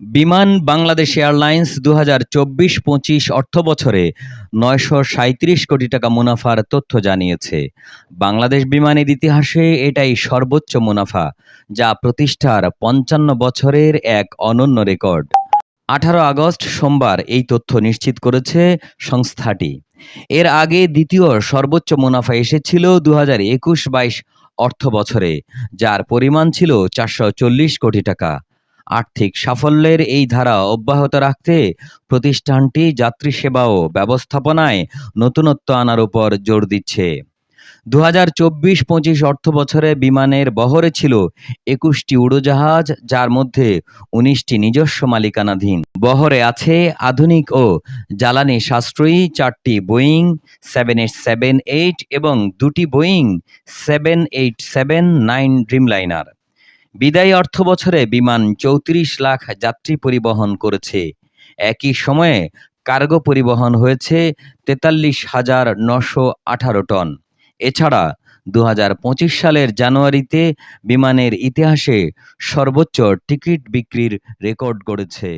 বিমান বাংলাদেশ এয়ারলাইন্স দু হাজার চব্বিশ পঁচিশ অর্থ বছরে নয়শো সাঁত্রিশ কোটি টাকা মুনাফার তথ্য জানিয়েছে। বাংলাদেশ বিমানের ইতিহাসে এটাই সর্বোচ্চ মুনাফা, যা প্রতিষ্ঠার পঞ্চান্ন বছরের এক অনন্য রেকর্ড। আঠারো আগস্ট সোমবার এই তথ্য নিশ্চিত করেছে সংস্থাটি। এর আগে দ্বিতীয় সর্বোচ্চ মুনাফা এসেছিল দু হাজার একুশ বাইশ অর্থ বছরে যার পরিমাণ ছিল চারশো চল্লিশ কোটি টাকা। আর্থিক সাফল্যের এই ধারা অব্যাহত রাখতে প্রতিষ্ঠানটি যাত্রী সেবা ও ব্যবস্থাপনায় নতুনত্ব আনার উপর জোর দিচ্ছে। দু হাজার চব্বিশ পঁচিশ অর্থ বছরে বিমানের বহরে ছিল একুশটি উড়োজাহাজ, যার মধ্যে উনিশটি নিজস্ব মালিকানাধীন। বহরে আছে আধুনিক ও জ্বালানি সাশ্রয়ী, চারটি Boeing seven eight seven eight এবং দুটি Boeing seven eight seven nine Dreamliner. বিদায়ী অর্থ বছরে বিমান চৌত্রিশ লাখ যাত্রী পরিবহন করেছে। একই সময়ে কার্গো পরিবহন হয়েছে তেতাল্লিশ হাজার নশো আঠারো টন। এছাড়া দু পঁচিশ সালের জানুয়ারিতে বিমানের ইতিহাসে সর্বোচ্চ টিকিট বিক্রির রেকর্ড গড়েছে।